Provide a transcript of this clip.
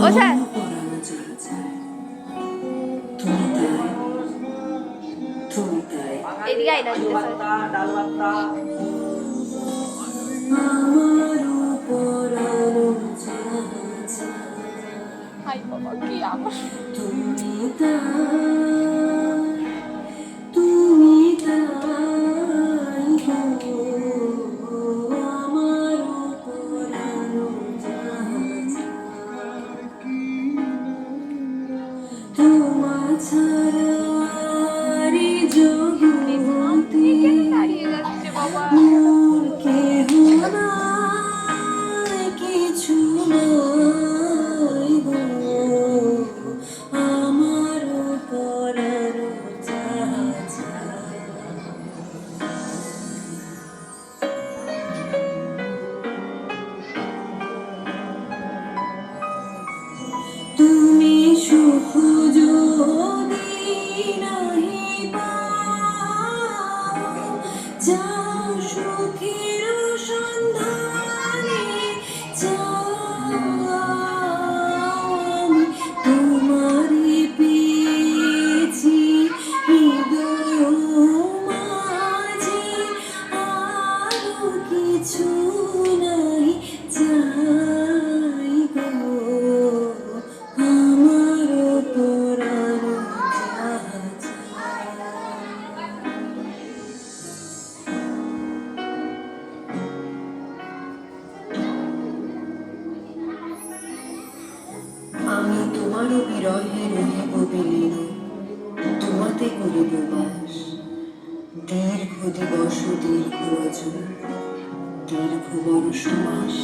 ওঠেন এদিকে আইনা হাই বাবা কি আমার time. नहीं पा जा আমারও বিরহে রহিব বিলীন তোমাতে করিব বাস। দীর্ঘ দিবস দীর্ঘ রজনী দীর্ঘ বর্ষ মাস